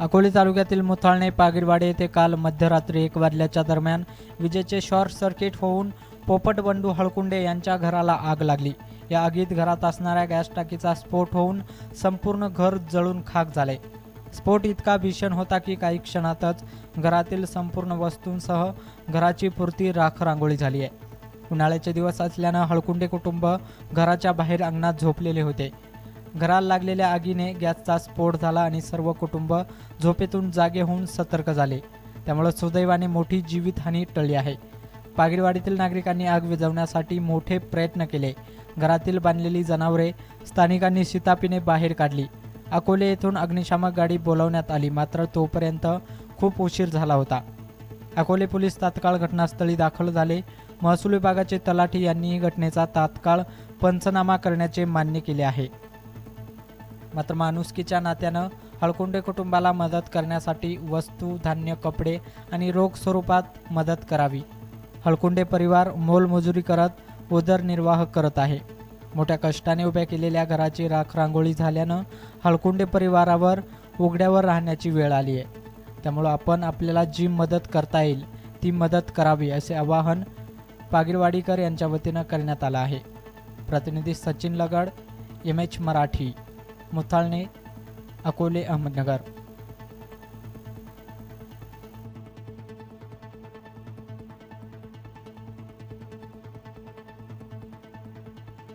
अकोले तालुक्यातील मुथाळणे पागिरवाडी येथे काल मध्यरात्री एक वाजल्याच्या दरम्यान विजेचे शॉर्ट सर्किट होऊन पोपट बंडू हळकुंडे यांच्या घराला आग लागली. या आगीत घरात असणाऱ्या गॅस टाकीचा स्फोट होऊन संपूर्ण घर जळून खाक झाले. स्फोट इतका भीषण होता की काही क्षणातच घरातील संपूर्ण वस्तूंसह घराची पुरती राख रांगोळी झाली आहे. उन्हाळ्याचे दिवस असल्यानं हळकुंडे कुटुंब घराच्या बाहेर अंगणात झोपलेले होते. घराला लागलेल्या आगीने गॅसचा स्फोट झाला आणि सर्व कुटुंब झोपेतून जागे होऊन सतर्क झाले. त्यामुळे सुदैवाने मोठी जीवितहानी टळली आहे. पागिरवाडीतील नागरिकांनी आग विझवण्यासाठी मोठे प्रयत्न केले. घरातील बांधलेली जनावरे स्थानिकांनी शितापीने बाहेर काढली. अकोले येथून अग्निशामक गाडी बोलावण्यात आली मात्र तोपर्यंत खूप उशीर झाला होता. अकोले पोलीस तात्काळ घटनास्थळी दाखल झाले. महसूल विभागाचे तलाठी यांनीही घटनेचा तात्काळ पंचनामा करण्याचे मान्य केले आहे. मात्र माणुसकीच्या नात्यानं हळकुंडे कुटुंबाला मदत करण्यासाठी वस्तू धान्य कपडे आणि रोख स्वरूपात मदत करावी. हळकुंडे परिवार मोलमजुरी करत उदरनिर्वाह करत आहे. मोठ्या कष्टाने उभ्या केलेल्या घराची राख रांगोळी झाल्यानं हळकुंडे परिवारावर उघड्यावर राहण्याची वेळ आली आहे त्यामुळं आपण आपल्याला जी मदत करता येईल ती मदत करावी असे आवाहन पागिरवाडीकर यांच्या वतीनं करण्यात आलं आहे. प्रतिनिधी सचिन लगड एम एच मराठी. मुथाळणे अकोले अहमदनगर